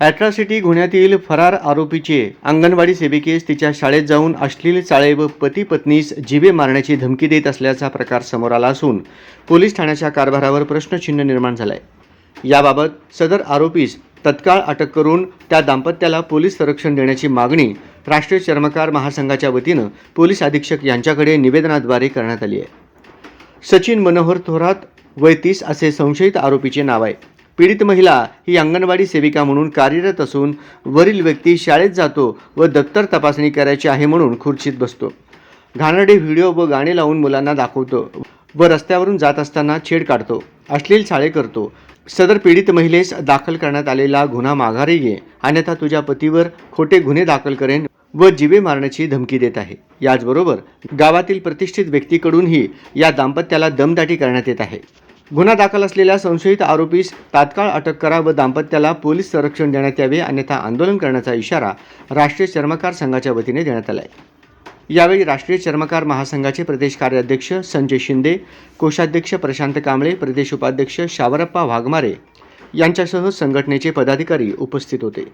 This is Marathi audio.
अॅट्रॉसिटी गुन्ह्यातील फरार आरोपीचे अंगणवाडी सेविकेस तिच्या शाळेत जाऊन अश्लील चाळे व पती पत्नीस जिवे मारण्याची धमकी देत असल्याचा प्रकार समोर आला असून पोलीस ठाण्याच्या कारभारावर प्रश्नचिन्ह निर्माण झालाय. याबाबत सदर आरोपीस तत्काळ अटक करून त्या दाम्पत्याला पोलीस संरक्षण देण्याची मागणी राष्ट्रीय चर्मकार महासंघाच्या वतीनं पोलीस अधीक्षक यांच्याकडे निवेदनाद्वारे करण्यात आली आहे. सचिन मनोहर थोरात वय तीस असे संशयित आरोपीचे नाव आहे. पीडित महिला ही अंगणवाडी सेविका म्हणून कार्यरत असून वरील व्यक्ती शाळेत जातो व दप्तर तपासणी करायची आहे म्हणून खुर्चीत बसतो. घाणरडे व्हिडिओ व गाणे लावून मुलांना दाखवतो व रस्त्यावरून जात असताना छेड काढतो. अश्लील शाळे करतो. सदर पीडित महिलेस दाखल करण्यात आलेला गुन्हा माघारी घे अन्यथा तुझ्या पतीवर खोटे गुन्हे दाखल करेन व जीवे मारण्याची धमकी देत आहे. याचबरोबर गावातील प्रतिष्ठित व्यक्तीकडूनही या दाम्पत्याला दमदाटी करण्यात येत आहे. गुन्हा दाखल असलेल्या संशयित आरोपीस तात्काळ अटक करा व दाम्पत्याला पोलीस संरक्षण देण्यात यावे अन्यथा आंदोलन करण्याचा इशारा राष्ट्रीय चर्मकार संघाच्या वतीने देण्यात आला आहे यावेळी राष्ट्रीय चर्मकार महासंघाचे प्रदेश कार्याध्यक्ष संजय शिंदे कोषाध्यक्ष प्रशांत कांबळे प्रदेश उपाध्यक्ष शावरप्पा वाघमारे यांच्यासह संघटनेचे पदाधिकारी उपस्थित होते.